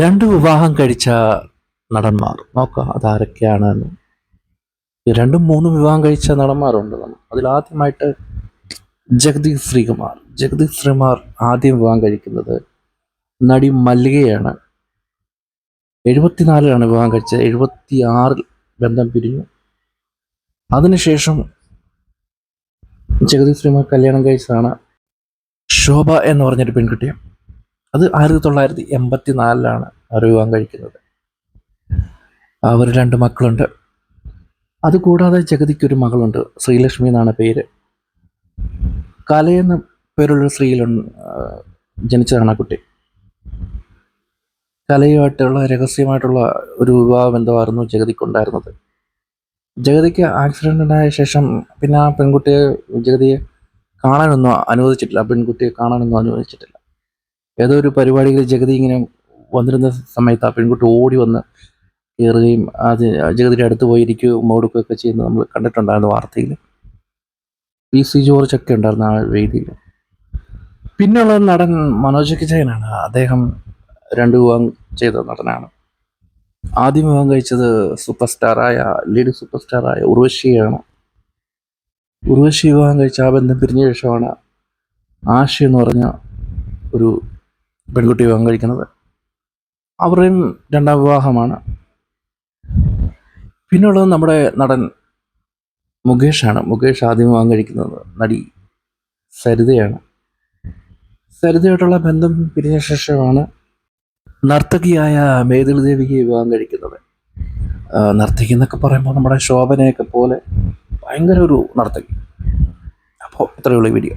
രണ്ട് വിവാഹം കഴിച്ച നടന്മാർ. നോക്കാം അതാരൊക്കെയാണ്. രണ്ടും മൂന്നും വിവാഹം കഴിച്ച നടന്മാരുണ്ട് നമ്മൾ. അതിലാദ്യമായിട്ട് ജഗദീഷ് ശ്രീകുമാർ. ജഗദീഷ് ശ്രീകുമാർ ആദ്യം വിവാഹം കഴിക്കുന്നത് നടി മല്ലികയാണ്. എഴുപത്തിനാലിലാണ് വിവാഹം കഴിച്ചത്. എഴുപത്തി ആറിൽ ബന്ധം പിരിഞ്ഞു. അതിനുശേഷം ജഗദീഷ് ശ്രീകുമാർ കല്യാണം കഴിച്ചതാണ് ശോഭ എന്ന് പറഞ്ഞൊരു പെൺകുട്ടിയെ. അത് ആയിരത്തി തൊള്ളായിരത്തി എൺപത്തി നാലിലാണ് അവർ വിവാഹം കഴിക്കുന്നത്. അവർ രണ്ട് മക്കളുണ്ട്. അതുകൂടാതെ ജഗതിക്ക് ഒരു മകളുണ്ട്. ശ്രീലക്ഷ്മി എന്നാണ് പേര്. കലയെന്ന പേരുള്ള സ്ത്രീയിൽ ജനിച്ചതാണ് ആ കുട്ടി കലയുമായിട്ടുള്ള രഹസ്യമായിട്ടുള്ള ഒരു വിവാഹ ബന്ധമായിരുന്നു ജഗതിക്കുണ്ടായിരുന്നത്? ജഗതിക്ക് ആക്സിഡന്റ് ഉണ്ടായ ശേഷം പിന്നെ ആ പെൺകുട്ടിയെ ജഗതിയെ കാണാനൊന്നും അനുവദിച്ചിട്ടില്ല. ആ പെൺകുട്ടിയെ കാണാനൊന്നും അനുവദിച്ചിട്ടില്ല. ഏതോ ഒരു പരിപാടിയിൽ ജഗതി ഇങ്ങനെ വന്നിരുന്ന സമയത്ത് ആ പെൺകുട്ടി ഓടി വന്ന് കയറുകയും അത് ജഗതിയുടെ അടുത്ത് പോയി ഇരിക്കുകയും ഉമ്മ കൊടുക്കുകയൊക്കെ ചെയ്യുന്നത് നമ്മൾ കണ്ടിട്ടുണ്ടായിരുന്നു വാർത്തയിൽ. പി സി ജോർജ് ഒക്കെ ഉണ്ടായിരുന്നു ആ വേദിയിൽ. പിന്നെയുള്ള നടൻ മനോജ് കിജയനാണ് അദ്ദേഹം രണ്ട് വിവാഹം ചെയ്ത നടനാണ്. ആദ്യം വിവാഹം കഴിച്ചത് സൂപ്പർ സ്റ്റാറായ ലേഡി സൂപ്പർ സ്റ്റാറായ ഉർവശിയാണ്. ഉർവശി വിവാഹം കഴിച്ച ആ ബന്ധം പിരിഞ്ഞ ശേഷമാണ് ആശ എന്ന് പറഞ്ഞ ഒരു പെൺകുട്ടി വിവാഹം കഴിക്കുന്നത് അവരുടെയും രണ്ടാം വിവാഹമാണ്. പിന്നുള്ളത് നമ്മുടെ നടൻ മുകേഷാണ്. മുകേഷ് ആദ്യം വിവാഹം കഴിക്കുന്നത് നടി സരിതയാണ്. സരിതയായിട്ടുള്ള ബന്ധം പിരിഞ്ഞ ശേഷമാണ് നർത്തകിയായ മേതിൽ ദേവിക്ക് വിവാഹം കഴിക്കുന്നത്. നർത്തകി എന്നൊക്കെ പറയുമ്പോൾ നമ്മുടെ ശോഭനയൊക്കെ പോലെ ഭയങ്കര ഒരു നർത്തകി. അപ്പോൾ ഇത്രയുള്ള വീഡിയോ.